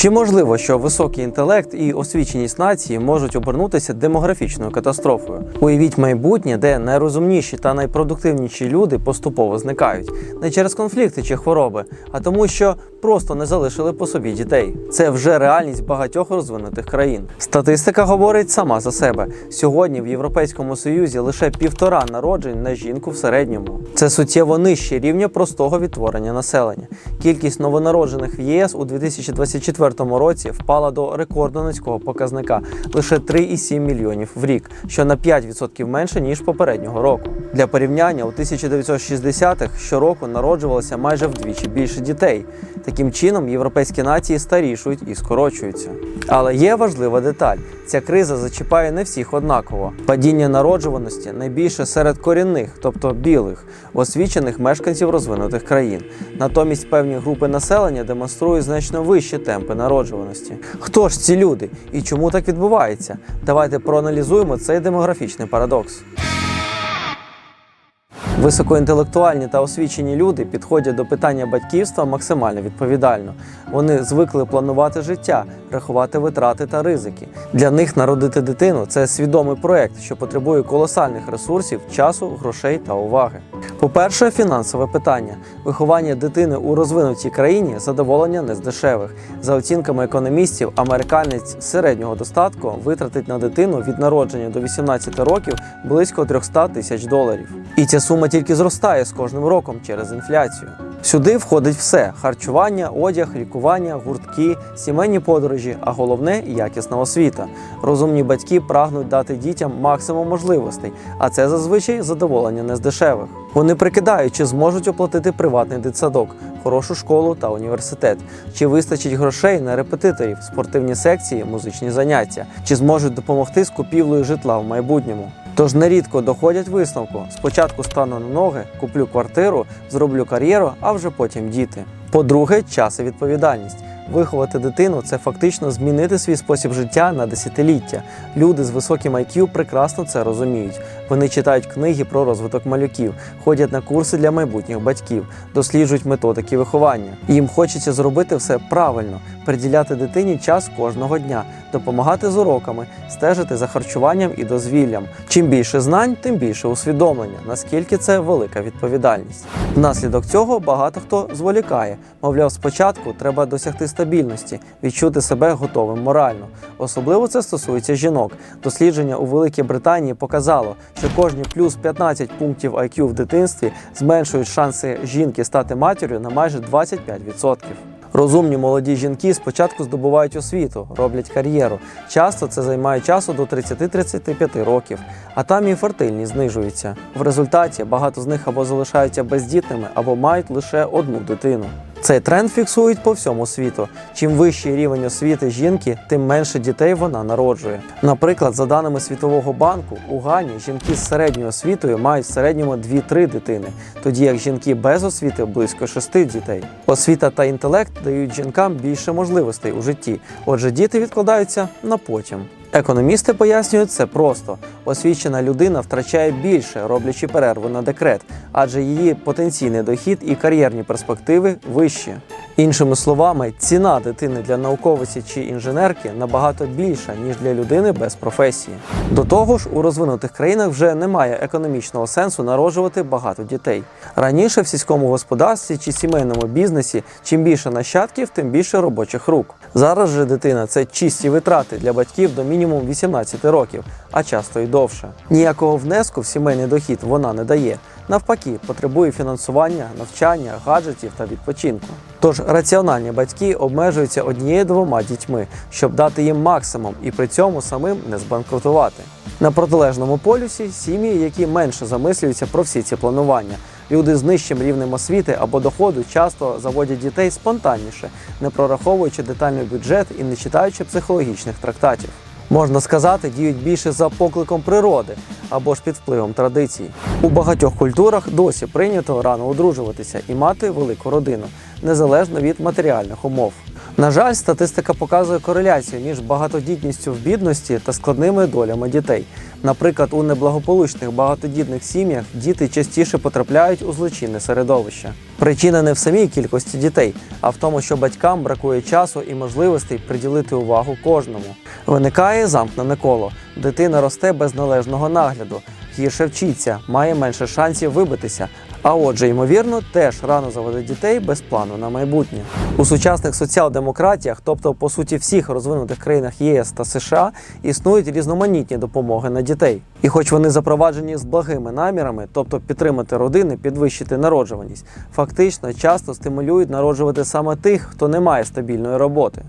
Чи можливо, що високий інтелект і освіченість нації можуть обернутися демографічною катастрофою? Уявіть майбутнє, де найрозумніші та найпродуктивніші люди поступово зникають не через конфлікти чи хвороби, а тому, що просто не залишили по собі дітей. Це вже реальність багатьох розвинутих країн. Статистика говорить сама за себе. Сьогодні в Європейському Союзі лише півтора народжень на жінку в середньому. Це суттєво нижче рівня простого відтворення населення. Кількість новонароджених в ЄС у 2024 році впала до рекордно низького показника лише 3,7 мільйонів в рік, що на 5% менше ніж попереднього року. Для порівняння у 1960-х щороку народжувалося майже вдвічі більше дітей. Таким чином, європейські нації старішують і скорочуються. Але є важлива деталь: ця криза зачіпає не всіх однаково. Падіння народжуваності найбільше серед корінних, тобто білих, освічених мешканців розвинутих країн. Натомість певні групи населення демонструють значно вищі темпи народжуваності. Хто ж ці люди і чому так відбувається? Давайте проаналізуємо цей демографічний парадокс. Високоінтелектуальні та освічені люди підходять до питання батьківства максимально відповідально. Вони звикли планувати життя, рахувати витрати та ризики. Для них народити дитину це свідомий проект, що потребує колосальних ресурсів, часу, грошей та уваги. По-перше, фінансове питання. Виховання дитини у розвинутій країні задоволення не з дешевих. За оцінками економістів, американець середнього достатку витратить на дитину від народження до 18 років близько 300 тисяч доларів. І ця сума тільки зростає з кожним роком через інфляцію. Сюди входить все: харчування, одяг, лікування, гуртки, сімейні подорожі, а головне якісна освіта. Розумні батьки прагнуть дати дітям максимум можливостей, а це зазвичай задоволення не з дешевих. Вони прикидають, чи зможуть оплатити приватний дитсадок, хорошу школу та університет, чи вистачить грошей на репетиторів, спортивні секції, музичні заняття, чи зможуть допомогти з купівлею житла в майбутньому. Тож нерідко доходять висновку: спочатку стану на ноги, куплю квартиру, зроблю кар'єру, а вже потім діти. По-друге, час і відповідальність. Виховати дитину це фактично змінити свій спосіб життя на десятиліття. Люди з високим IQ прекрасно це розуміють. Вони читають книги про розвиток малюків, ходять на курси для майбутніх батьків, досліджують методики виховання. Їм хочеться зробити все правильно, приділяти дитині час кожного дня, допомагати з уроками, стежити за харчуванням і дозвіллям. Чим більше знань, тим більше усвідомлення, наскільки це велика відповідальність. Внаслідок цього багато хто зволікає. Мовляв, спочатку треба досягти стабільності, відчути себе готовим морально. Особливо це стосується жінок. Дослідження у Великій Британії показало, що кожні плюс 15 пунктів IQ в дитинстві зменшують шанси жінки стати матір'ю на майже 25%. Розумні молоді жінки спочатку здобувають освіту, роблять кар'єру. Часто це займає часу до 30-35 років, а там і фертильність знижується. В результаті багато з них або залишаються бездітними, або мають лише одну дитину. Цей тренд фіксують по всьому світу. Чим вищий рівень освіти жінки, тим менше дітей вона народжує. Наприклад, за даними Світового банку, у Гані жінки з середньою освітою мають в середньому 2-3 дитини, тоді як жінки без освіти близько 6 дітей. Освіта та інтелект дають жінкам більше можливостей у житті, отже, діти відкладаються на потім. Економісти пояснюють це просто: освічена людина втрачає більше, роблячи перерву на декрет, адже її потенційний дохід і кар'єрні перспективи вищі. Іншими словами, ціна дитини для науковиці чи інженерки набагато більша, ніж для людини без професії. До того ж, у розвинутих країнах вже немає економічного сенсу народжувати багато дітей. Раніше в сільському господарстві чи сімейному бізнесі чим більше нащадків, тим більше робочих рук. Зараз же дитина це чисті витрати для батьків до мінімум 18 років, а часто й довше. Ніякого внеску в сімейний дохід вона не дає. Навпаки, потребує фінансування, навчання, гаджетів та відпочинку. Тож раціональні батьки обмежуються однією-двома дітьми, щоб дати їм максимум і при цьому самим не збанкрутувати. На протилежному полюсі сім'ї, які менше замислюються про всі ці планування. Люди з нижчим рівнем освіти або доходу часто заводять дітей спонтанніше, не прораховуючи детальний бюджет і не читаючи психологічних трактатів. Можна сказати, діють більше за покликом природи або ж під впливом традицій. У багатьох культурах досі прийнято рано одружуватися і мати велику родину, незалежно від матеріальних умов. На жаль, статистика показує кореляцію між багатодітністю в бідності та складними долями дітей. Наприклад, у неблагополучних багатодітних сім'ях діти частіше потрапляють у злочинне середовище. Причина не в самій кількості дітей, а в тому, що батькам бракує часу і можливостей приділити увагу кожному. Виникає замкнене коло. Дитина росте без належного нагляду, гірше вчиться, має менше шансів вибитися. А отже, ймовірно, теж рано заводить дітей без плану на майбутнє. У сучасних соціал-демократіях, тобто по суті всіх розвинутих країнах ЄС та США, існують різноманітні допомоги на дітей. І хоч вони запроваджені з благими намірами, тобто підтримати родини, підвищити народжуваність, фактично часто стимулюють народжувати саме тих, хто не має стабільної роботи.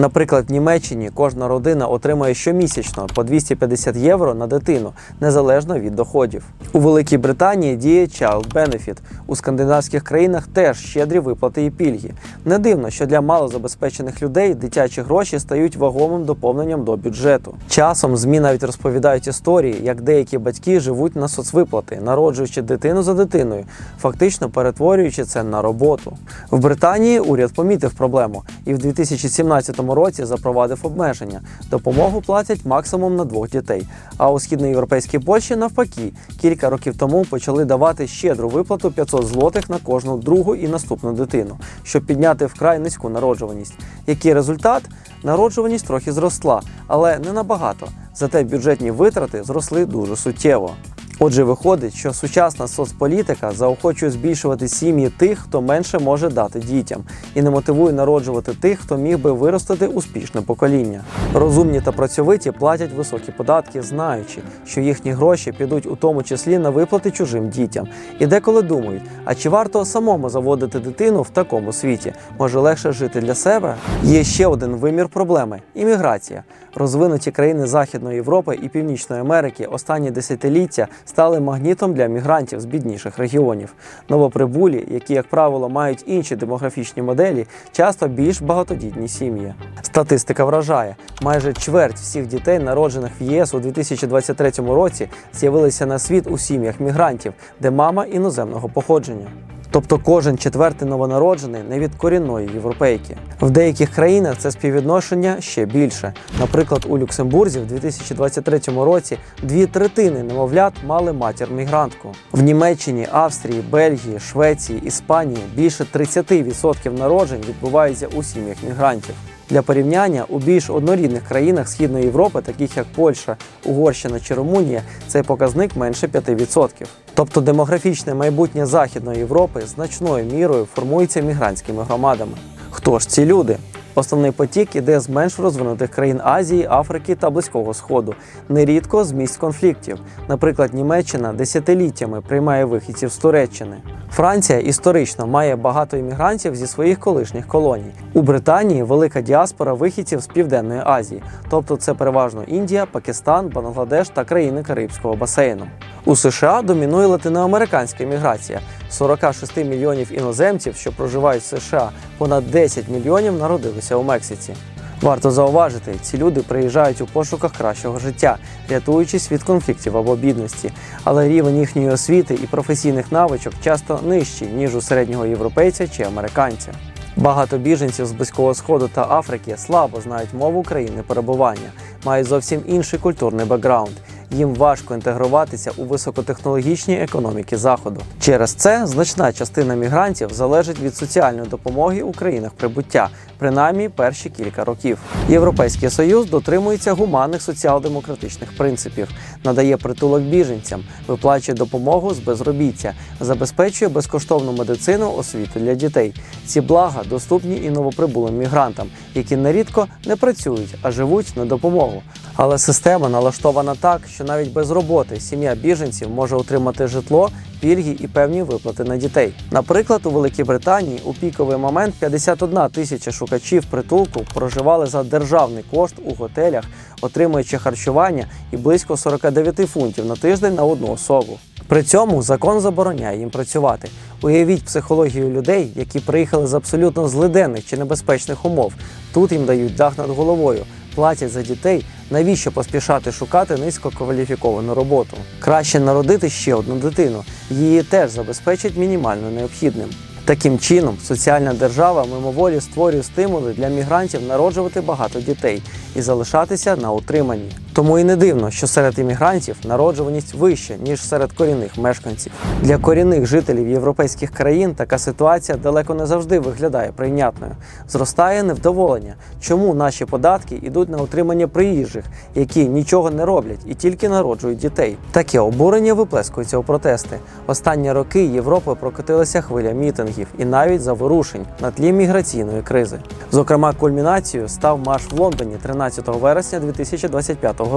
Наприклад, в Німеччині кожна родина отримує щомісячно по 250 євро на дитину, незалежно від доходів. У Великій Британії діє Child Benefit. У скандинавських країнах теж щедрі виплати і пільги. Не дивно, що для малозабезпечених людей дитячі гроші стають вагомим доповненням до бюджету. Часом ЗМІ навіть розповідають історії, як деякі батьки живуть на соцвиплати, народжуючи дитину за дитиною, фактично перетворюючи це на роботу. В Британії уряд помітив проблему і в 2017 році запровадив обмеження. Допомогу платять максимум на двох дітей. А у східноєвропейській Польщі навпаки, кілька років тому почали давати щедру виплату 500 злотих на кожну другу і наступну дитину, щоб підняти вкрай низьку народжуваність. Який результат? Народжуваність трохи зросла, але не набагато. Зате бюджетні витрати зросли дуже суттєво. Отже, виходить, що сучасна соцполітика заохочує збільшувати сім'ї тих, хто менше може дати дітям, і не мотивує народжувати тих, хто міг би виростити успішне покоління. Розумні та працьовиті платять високі податки, знаючи, що їхні гроші підуть у тому числі на виплати чужим дітям. І деколи думають, а чи варто самому заводити дитину в такому світі? Може легше жити для себе? Є ще один вимір проблеми імміграція. Розвинуті країни Західної Європи і Північної Америки останні десятиліття стали магнітом для мігрантів з бідніших регіонів. Новоприбулі, які, як правило, мають інші демографічні моделі, часто більш багатодітні сім'ї. Статистика вражає: майже чверть всіх дітей, народжених в єС у 2023 році, з'явилися на світ у сім'ях мігрантів, де мама іноземного походження. Тобто кожен четвертий новонароджений не від корінної європейки. В деяких країнах це співвідношення ще більше. Наприклад, у Люксембурзі в 2023 році дві третини немовлят мали матір-мігрантку. В Німеччині, Австрії, Бельгії, Швеції, Іспанії більше 30% народжень відбуваються у сім'ях мігрантів. Для порівняння у більш однорідних країнах Східної Європи, таких як Польща, Угорщина чи Румунія, цей показник менше 5%. Тобто демографічне майбутнє Західної Європи значною мірою формується мігрантськими громадами. Хто ж ці люди? Основний потік іде з менш розвинутих країн Азії, Африки та Близького Сходу, нерідко з місць конфліктів. Наприклад, Німеччина десятиліттями приймає вихідців з Туреччини. Франція історично має багато іммігрантів зі своїх колишніх колоній. У Британії велика діаспора вихідців з Південної Азії, тобто це переважно Індія, Пакистан, Бангладеш та країни Карибського басейну. У США домінує латиноамериканська міграція. 46 мільйонів іноземців, що проживають в США, понад 10 мільйонів народилися у Мексиці. Варто зауважити, ці люди приїжджають у пошуках кращого життя, рятуючись від конфліктів або бідності, але рівень їхньої освіти і професійних навичок часто нижчий, ніж у середнього європейця чи американця. Багато біженців з Близького Сходу та Африки слабо знають мову країни перебування, мають зовсім інший культурний бекграунд. Їм важко інтегруватися у високотехнологічні економіки заходу. Через це значна частина мігрантів залежить від соціальної допомоги у країнах прибуття, принаймні перші кілька років. Європейський союз дотримується гуманних соціал-демократичних принципів, надає притулок біженцям, виплачує допомогу з безробіття, забезпечує безкоштовну медицину, освіту для дітей. Ці блага доступні і новоприбулим мігрантам, які нерідко не працюють, а живуть на допомогу. Але система налаштована так, що навіть без роботи сім'я біженців може отримати житло, пільги і певні виплати на дітей. Наприклад, у Великій Британії у піковий момент 51 тисяча шукачів притулку проживали за державний кошт у готелях, отримуючи харчування і близько 49 фунтів на тиждень на одну особу. При цьому закон забороняє їм працювати. Уявіть психологію людей, які приїхали з абсолютно злиденних чи небезпечних умов. Тут їм дають дах над головою, платять за дітей. Навіщо поспішати шукати низькокваліфіковану роботу? Краще народити ще одну дитину. Її теж забезпечать мінімально необхідним. Таким чином, соціальна держава мимоволі створює стимули для мігрантів народжувати багато дітей і залишатися на утриманні. Тому і не дивно, що серед іммігрантів народжуваність вища, ніж серед корінних мешканців. Для корінних жителів європейських країн така ситуація далеко не завжди виглядає прийнятною. Зростає невдоволення, чому наші податки йдуть на утримання приїжджих, які нічого не роблять і тільки народжують дітей. Таке обурення виплескується у протести. Останні роки Європи прокотилася хвиля мітингів і навіть заворушень на тлі міграційної кризи. Зокрема, кульмінацією став марш в Лондоні 13 вересня 2025 року,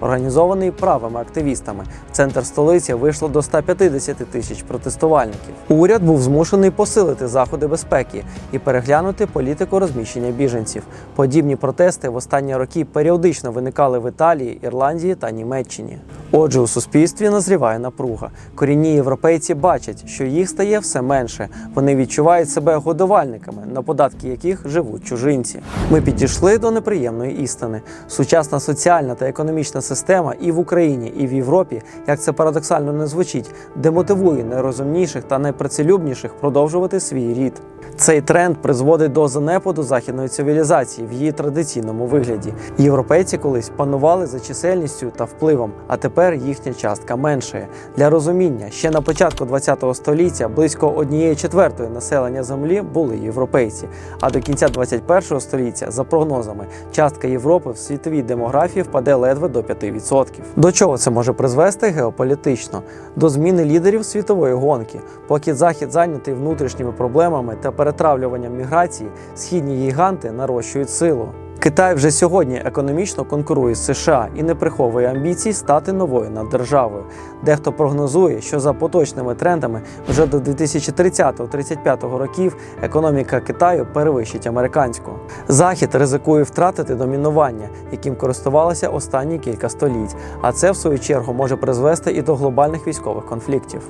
організований правими активістами. В центр столиці вийшло до 150 тисяч протестувальників. Уряд був змушений посилити заходи безпеки і переглянути політику розміщення біженців. Подібні протести в останні роки періодично виникали в Італії, Ірландії та Німеччині. Отже, у суспільстві назріває напруга. Корінні європейці бачать, що їх стає все менше. Вони відчувають себе годувальниками, на податки яких живуть чужинці. Ми підійшли до неприємної істини. Сучасна соціальна та економічна система і в Україні, і в Європі, як це парадоксально не звучить, демотивує найрозумніших та найпрацелюбніших продовжувати свій рід. Цей тренд призводить до занепаду західної цивілізації в її традиційному вигляді. Європейці колись панували за чисельністю та впливом, а тепер їхня частка меншає. Для розуміння, ще на початку ХХ століття близько однієї четвертої населення землі були європейці. А до кінця 21 століття, за прогнозами, частка Європи в світовій демографії впаде ледве до 5%. До чого це може призвести геополітично? До зміни лідерів світової гонки. Поки захід зайнятий внутрішніми проблемами та перетравлюванням міграції, східні гіганти нарощують силу. Китай вже сьогодні економічно конкурує з США і не приховує амбіцій стати новою наддержавою. Дехто прогнозує, що за поточними трендами вже до 2030-35 років економіка Китаю перевищить американську. Захід ризикує втратити домінування, яким користувалося останні кілька століть, а це в свою чергу може призвести і до глобальних військових конфліктів.